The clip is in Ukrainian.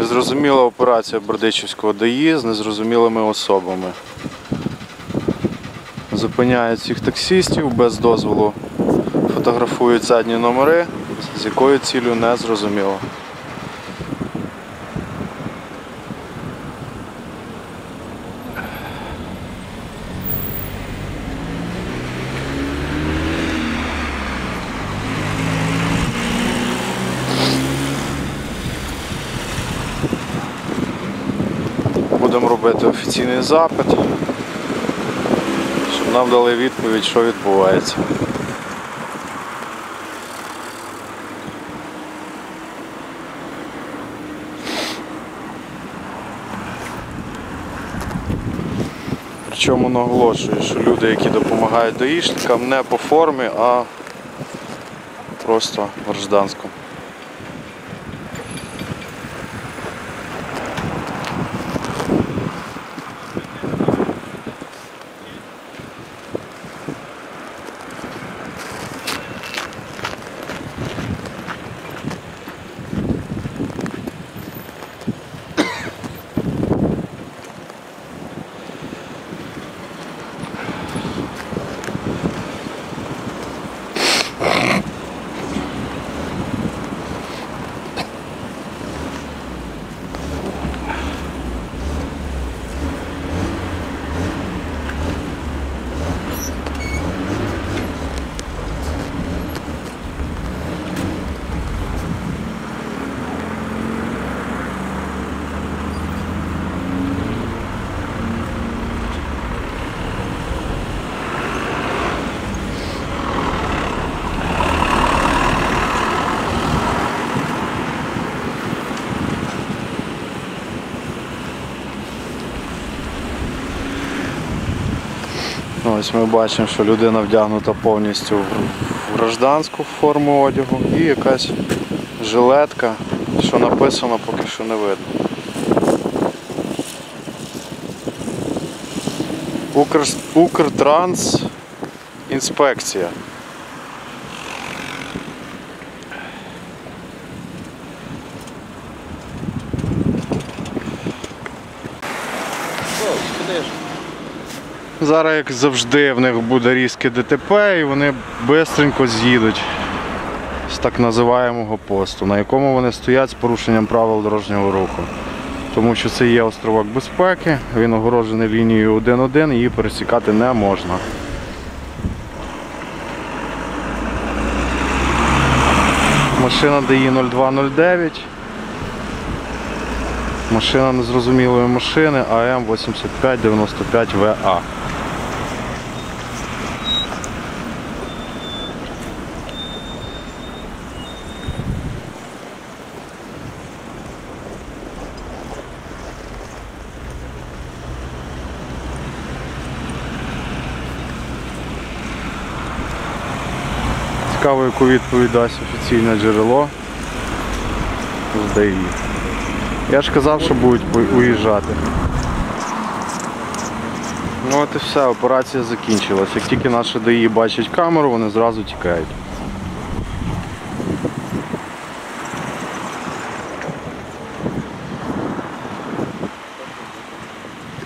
Незрозуміла операція Бердичівського ДАІ з незрозумілими особами. Зупиняють всіх таксістів без дозволу, фотографують задні номери, з якою цілею не зрозуміло. Будемо робити офіційний запит, щоб нам дали відповідь, що відбувається. Причому наголошую, що люди, які допомагають даїшникам, не по формі, а просто в гражданському. Ось ми бачимо, що людина вдягнута повністю в в гражданську форму одягу і якась жилетка, що написано, поки що не видно. Укр... Укртранс інспекція. Зараз, як завжди, в них буде різке ДТП і вони швидко з'їдуть з так називаємого посту, на якому вони стоять з порушенням правил дорожнього руху. Тому що це є островок безпеки, він огорожений лінією 1-1, її пересікати не можна. Машина DI0209. Машина незрозумілої машини АМ8595ВА. Цікаво, яку відповідь дасть офіційне джерело з ДАІ. Я ж казав, що будуть уїжджати. Ну от і все, операція закінчилась. Як тільки наші ДАІ бачать камеру, вони зразу тікають.